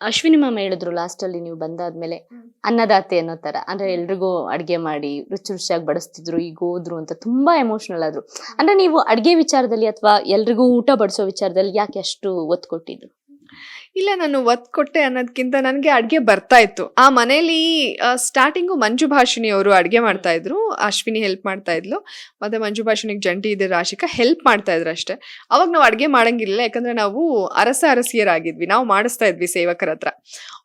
Ashwini ma'am ಹೇಳಿದ್ರು last ಅಲ್ಲಿ ನೀವು ಬಂದಾದ್ಮೇಲೆ ಅನ್ನದಾತೆ ಅನ್ನೋ ತರ. ಅಂದ್ರೆ ಎಲ್ರಿಗೂ ಅಡ್ಗೆ ಮಾಡಿ ರುಚಿ ರುಚಿಯಾಗಿ ಬಡಿಸ್ತಿದ್ರು ಈಗ ಹೋದ್ರು ಅಂತ ತುಂಬಾ ಎಮೋಷನಲ್ ಆದ್ರು. ಅಂದ್ರೆ ನೀವು ಅಡ್ಗೆ ವಿಚಾರದಲ್ಲಿ ಅಥವಾ ಎಲ್ರಿಗೂ ಊಟ ಬಡಿಸೋ ವಿಚಾರದಲ್ಲಿ ಯಾಕೆ ಅಷ್ಟು ಒತ್ತು ಕೊಟ್ಟಿದ್ದು? ಇಲ್ಲ, ನಾನು ಒತ್ತು ಕೊಟ್ಟೆ ಅನ್ನೋದಕ್ಕಿಂತ ನನಗೆ ಅಡುಗೆ ಬರ್ತಾ ಇತ್ತು. ಆ ಮನೇಲಿ ಸ್ಟಾರ್ಟಿಂಗು ಮಂಜು ಭಾಷಿಣಿ ಅವರು ಅಡುಗೆ ಮಾಡ್ತಾ ಇದ್ರು. ಅಶ್ವಿನಿ ಹೆಲ್ಪ್ ಮಾಡ್ತಾ ಇದ್ಲು. ಮತ್ತೆ ಮಂಜು ಭಾಷಿಣಿಗೆ ಜಂಟಿ ಇದೆ ರಾಶಿಕಾ ಹೆಲ್ಪ್ ಮಾಡ್ತಾ ಇದ್ರು ಅಷ್ಟೇ. ಅವಾಗ ನಾವು ಅಡುಗೆ ಮಾಡಂಗಿಲ್ಲ ಯಾಕಂದ್ರೆ ನಾವು ಅರಸ ಅರಸಿಯರಾಗಿದ್ವಿ. ನಾವು ಮಾಡಿಸ್ತಾ ಇದ್ವಿ ಸೇವಕರ ಹತ್ರ.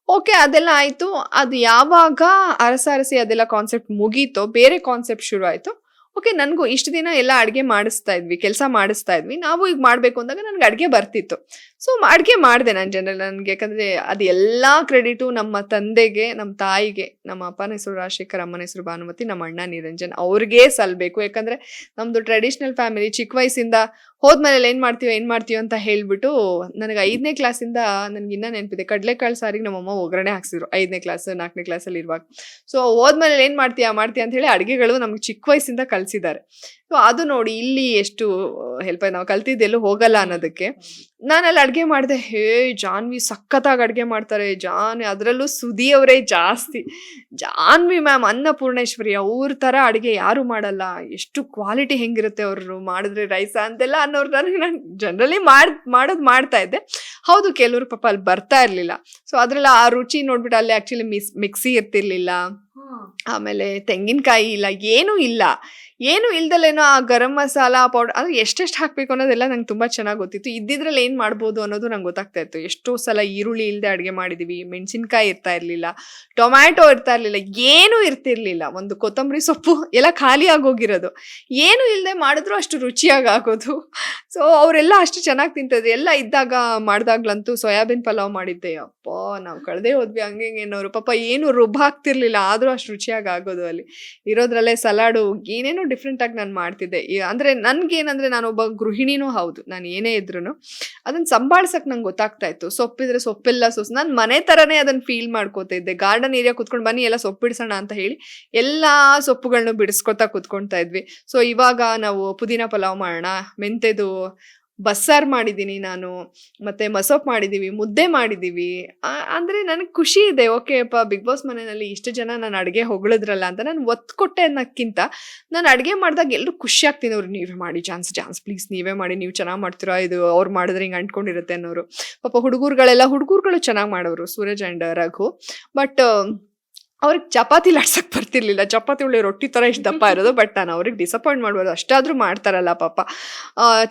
ಓಕೆ ಅದೆಲ್ಲ ಆಯ್ತು. ಅದು ಯಾವಾಗ ಅರಸ ಅರಸಿ ಅದೆಲ್ಲ ಕಾನ್ಸೆಪ್ಟ್ ಮುಗೀತೋ, ಬೇರೆ ಕಾನ್ಸೆಪ್ಟ್ ಶುರು ಆಯಿತು. ಓಕೆ ನನಗೂ ಇಷ್ಟು ದಿನ ಎಲ್ಲ ಅಡುಗೆ ಮಾಡಿಸ್ತಾ ಇದ್ವಿ. ಕೆಲಸ ಮಾಡಿಸ್ತಾ ಇದ್ವಿ. ನಾವು ಈಗ ಮಾಡಬೇಕು ಅಂದಾಗ ನನಗೆ ಅಡುಗೆ ಬರ್ತಿತ್ತು. ಸೊ ಅಡುಗೆ ಮಾಡಿದೆ ನಾನು ಜನರಲ್ ನನಗೆ. ಯಾಕಂದರೆ ಅದು ಎಲ್ಲ ಕ್ರೆಡಿಟು ನಮ್ಮ ತಂದೆಗೆ, ನಮ್ಮ ತಾಯಿಗೆ, ನಮ್ಮ ಅಪ್ಪನ ಹೆಸರು ರಾಜಶೇಖರ್, ಅಮ್ಮನ ಹೆಸರು ಭಾನುಮತಿ, ನಮ್ಮ ಅಣ್ಣ ನಿರಂಜನ್ ಅವ್ರಿಗೆ ಸಲ್ಲಬೇಕು ಯಾಕಂದರೆ ನಮ್ಮದು ಟ್ರೆಡಿಷ್ನಲ್ ಫ್ಯಾಮಿಲಿ ಚಿಕ್ಕ ವಯಸ್ಸಿಂದ ಹೋದ್ಮೇಲೆ ಏನು ಮಾಡ್ತೀವಿ ಏನು ಮಾಡ್ತೀವಿ ಅಂತ ಹೇಳ್ಬಿಟ್ಟು ನನಗೆ ಐದನೇ ಕ್ಲಾಸಿಂದ ನನಗೆ ಇನ್ನೂ ನೆನಪಿದೆ. ಕಡಲೆಕಾಳು ಸಾರಿಗೆ ನಮ್ಮಮ್ಮ ಒಗ್ಗರಣೆ ಹಾಕ್ಸಿದ್ರು ಐದನೇ ಕ್ಲಾಸ್ ನಾಲ್ಕನೇ ಕ್ಲಾಸಲ್ಲಿ ಇರುವಾಗ. ಸೊ ಹೋದ್ಮೇಲೆ ಏನು ಮಾಡ್ತೀಯಾ, ಮಾಡ್ತೀಯ ಅಂತ ಹೇಳಿ ಅಡುಗೆಗಳು ನಮ್ಗೆ ಚಿಕ್ಕ ವಯಸ್ಸಿಂದ ಕಲಿಸಿದ್ದಾರೆ. ಸೊ ಅದು ನೋಡಿ ಇಲ್ಲಿ ಎಷ್ಟು ಹೆಲ್ಪ್ ನಾವು ಕಲ್ತಿದ್ದೆಲ್ಲೂ ಹೋಗಲ್ಲ ಅನ್ನೋದಕ್ಕೆ. ನಾನು ಅಲ್ಲಿ ಅಡುಗೆ ಮಾಡಿದೆ. ಹೇ ಜಾನ್ವಿ ಸಖತ್ತಾಗಿ ಅಡುಗೆ ಮಾಡ್ತಾರೆ. ಜಾನ್ ಅದರಲ್ಲೂ ಸುದಿ ಅವರೇ ಜಾಸ್ತಿ. ಜಾನ್ವಿ ಮ್ಯಾಮ್ ಅನ್ನಪೂರ್ಣೇಶ್ವರಿ ಅವ್ರ ಥರ ಅಡುಗೆ ಯಾರು ಮಾಡಲ್ಲ. ಎಷ್ಟು ಕ್ವಾಲಿಟಿ ಹೆಂಗಿರುತ್ತೆ ಅವರು ಮಾಡಿದ್ರೆ ರೈಸ ಅಂತೆಲ್ಲ ಅನ್ನೋರು ನನಗೆ ನಾನು ಜನರಲಿ ಮಾಡ್ ಮಾಡೋದು ಮಾಡ್ತಾ ಇದ್ದೆ. ಹೌದು ಕೆಲವರು ಪಾಪ ಅಲ್ಲಿ ಬರ್ತಾ ಇರಲಿಲ್ಲ. ಸೊ ಅದರಲ್ಲಿ ಆ ರುಚಿ ನೋಡ್ಬಿಟ್ಟು ಅಲ್ಲಿ ಆ್ಯಕ್ಚುಲಿ ಮಿಸ್ ಮಿಕ್ಸಿ ಇರ್ತಿರ್ಲಿಲ್ಲ. ಆಮೇಲೆ ತೆಂಗಿನಕಾಯಿ ಇಲ್ಲ ಏನೂ ಇಲ್ಲ. ಏನು ಇಲ್ದಲೇನೋ ಆ ಗರಂ ಮಸಾಲ ಪೌಡರ್ ಅದು ಎಷ್ಟೆಷ್ಟು ಹಾಕಬೇಕು ಅನ್ನೋದೆಲ್ಲ ನಂಗೆ ತುಂಬ ಚೆನ್ನಾಗಿ ಗೊತ್ತಿತ್ತು. ಇದ್ದಿದ್ರಲ್ಲಿ ಏನು ಮಾಡ್ಬೋದು ಅನ್ನೋದು ನಂಗೆ ಗೊತ್ತಾಗ್ತಾ ಇತ್ತು. ಎಷ್ಟೋ ಸಲ ಈರುಳ್ಳಿ ಇಲ್ಲದೆ ಅಡುಗೆ ಮಾಡಿದ್ದೀವಿ ಮೆಣಸಿನ್ಕಾಯಿ ಇರ್ತಾ ಇರಲಿಲ್ಲ, ಟೊಮ್ಯಾಟೊ ಇರ್ತಾ ಇರಲಿಲ್ಲ, ಏನೂ ಇರ್ತಿರ್ಲಿಲ್ಲ. ಒಂದು ಕೊತ್ತಂಬರಿ ಸೊಪ್ಪು ಎಲ್ಲ ಖಾಲಿ ಆಗೋಗಿರೋದು. ಏನು ಇಲ್ಲದೆ ಮಾಡಿದ್ರು ಅಷ್ಟು ರುಚಿಯಾಗಿ ಆಗೋದು. ಸೊ ಅವರೆಲ್ಲ ಅಷ್ಟು ಚೆನ್ನಾಗಿ ತಿಂತದೆ ಎಲ್ಲ ಇದ್ದಾಗ ಮಾಡಿದಾಗ್ಲಂತೂ ಸೋಯಾಬೀನ್ ಪಲಾವ್ ಮಾಡಿದ್ದೆ. ಅಪ್ಪ, ನಾವು ಕಳೆದೇ ಹೋದ್ವಿ ಹಂಗೆ ಅನ್ನೋರು. ಪಾಪ, ಏನು ರುಬ್ಬ ಹಾಕ್ತಿರ್ಲಿಲ್ಲ ಆದರೂ ಅಷ್ಟು ರುಚಿಯಾಗಿ ಆಗೋದು ಅಲ್ಲಿ. ಇರೋದ್ರಲ್ಲೇ ಸಲಾಡು, ಏನೇನೋ ಡಿಫ್ರೆಂಟ್ ಆಗಿ ನಾನು ಮಾಡ್ತಿದ್ದೆ. ಅಂದರೆ ನನ್ಗೇನಂದ್ರೆ ನಾನೊಬ್ಬ ಗೃಹಿಣಿನೂ ಹೌದು. ನಾನು ಏನೇ ಇದ್ರು ಅದನ್ನು ಸಂಭಾಳ್ಸಕ್ಕೆ ನಂಗೆ ಗೊತ್ತಾಗ್ತಾ ಇತ್ತು. ಸೊಪ್ಪಿದ್ರೆ ಸೊಪ್ಪೆಲ್ಲ ಸೊಸ್, ನಾನು ಮನೆ ತರನೇ ಅದನ್ನು ಫೀಲ್ ಮಾಡ್ಕೋತಾ ಇದ್ದೆ. ಗಾರ್ಡನ್ ಏರಿಯಾ ಕುತ್ಕೊಂಡು ಬನ್ನಿ, ಎಲ್ಲ ಸೊಪ್ಪು ಬಿಡಿಸೋಣ ಅಂತ ಹೇಳಿ ಎಲ್ಲಾ ಸೊಪ್ಪುಗಳನ್ನು ಬಿಡಿಸ್ಕೊತಾ ಕುತ್ಕೊಳ್ತಾ ಇದ್ವಿ. ಸೊ ಇವಾಗ ನಾವು ಪುದೀನ ಪಲಾವ್ ಮಾಡೋಣ, ಮೆಂತೆದು ಬಸ್ಸಾರು ಮಾಡಿದ್ದೀನಿ ನಾನು, ಮತ್ತೆ ಮಸೋಪ್ ಮಾಡಿದ್ದೀವಿ ಮುದ್ದೆ ಮಾಡಿದ್ದೀವಿ ಅಂದರೆ ನನಗೆ ಖುಷಿ ಇದೆ, ಓಕೆ, ಅಪ್ಪ ಬಿಗ್ ಬಾಸ್ ಮನೆಯಲ್ಲಿ ಇಷ್ಟು ಜನ ನಾನು ಅಡುಗೆ ಹೊಗಳಿದ್ರಲ್ಲ ಅಂತ ನಾನು ಒತ್ತು ಕೊಟ್ಟೆ ಅನ್ನೋಕ್ಕಿಂತ, ನಾನು ಅಡುಗೆ ಮಾಡಿದಾಗ ಎಲ್ಲರೂ ಖುಷಿ ಆಗ್ತೀನಿ ಅವ್ರು, ನೀವೇ ಮಾಡಿ, ಚಾನ್ಸ್ ಚಾನ್ಸ್, ಪ್ಲೀಸ್, ನೀವೇ ಮಾಡಿ, ನೀವು ಚೆನ್ನಾಗಿ ಮಾಡ್ತೀರಾ, ಇದು ಅವ್ರು ಮಾಡಿದ್ರೆ ಹಿಂಗೆ ಅಂಟ್ಕೊಂಡಿರುತ್ತೆ ಅನ್ನೋರು. ಪಾಪ ಹುಡುಗರುಗಳೆಲ್ಲ, ಹುಡುಗರುಗಳು ಚೆನ್ನಾಗಿ ಮಾಡೋರು, ಸೂರಜ್ ಆ್ಯಂಡ್ ರಘು. ಬಟ್, ಅವ್ರಿಗೆ ಚಪಾತಿ ಲಡ್ಸಕ್ ಬರ್ತಿರ್ಲಿಲ್ಲ ಚಪಾತಿ ಒಳ್ಳೆ ರೊಟ್ಟಿ ಥರ ಇಷ್ಟು ದಪ್ಪ ಇರೋದು ಬಟ್ ನಾನು ಅವ್ರಿಗೆ ಡಿಸಪಾಯಿಂಟ್ ಮಾಡ್ಬೋದು ಅಷ್ಟಾದರೂ ಮಾಡ್ತಾರಲ್ಲ ಪಾಪ.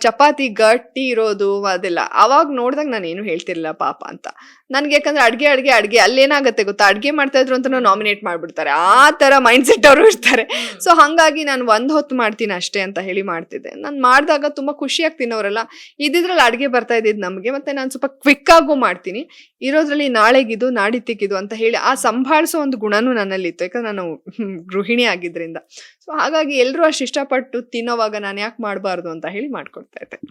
ಚಪಾತಿ ಗಟ್ಟಿ ಇರೋದು ಅದೆಲ್ಲ. ಅವಾಗ ನೋಡಿದಾಗ ನಾನು ಏನು ಹೇಳ್ತಿರ್ಲಿಲ್ಲ ಪಾಪ ಅಂತ. ನನ್ಗೆ ಯಾಕಂದ್ರೆ ಅಡುಗೆ ಅಡುಗೆ ಅಡುಗೆ ಅಲ್ಲೇನಾಗುತ್ತೆ ಗೊತ್ತಾ? ಅಡುಗೆ ಮಾಡ್ತಾ ಇದ್ರು ಅಂತ ನಾಮಿನೇಟ್ ಮಾಡ್ಬಿಡ್ತಾರೆ. ಆ ತರ ಮೈಂಡ್ ಸೆಟ್ ಅವರು ಇರ್ತಾರೆ. ಸೊ ಹಾಗಾಗಿ ನಾನು ಒಂದ್ ಹೊತ್ತು ಮಾಡ್ತೀನಿ ಅಷ್ಟೇ ಅಂತ ಹೇಳಿ ಮಾಡ್ತಿದ್ದೆ. ನಾನು ಮಾಡಿದಾಗ ತುಂಬಾ ಖುಷಿಯಾಗಿ ಅವರೆಲ್ಲ ಇದ್ರಲ್ಲಿ ಅಡುಗೆ ಬರ್ತಾ ಇದ್ದಿದ್ದು ನಮಗೆ, ಮತ್ತೆ ನಾನು ಸ್ವಲ್ಪ ಕ್ವಿಕ್ ಆಗೂ ಮಾಡ್ತೀನಿ. ಇರೋದ್ರಲ್ಲಿ ನಾಳೆಗಿದು ನಾಡಿ ತಿಕ್ಕಿದು ಅಂತ ಹೇಳಿ ಆ ಸಂಭಾಳಿಸೋ ಒಂದು ಗುಣನೂ ನನ್ನಲ್ಲಿತ್ತು. ಯಾಕಂದ್ರೆ ನಾನು ಗೃಹಿಣಿ ಆಗಿದ್ರಿಂದ. ಸೊ ಹಾಗಾಗಿ ಎಲ್ಲರೂ ಅಷ್ಟು ಇಷ್ಟಪಟ್ಟು ತಿನ್ನೋವಾಗ ನಾನು ಯಾಕೆ ಮಾಡಬಾರ್ದು ಅಂತ ಹೇಳಿ ಮಾಡ್ಕೊಡ್ತಾ ಇದ್ದೆ.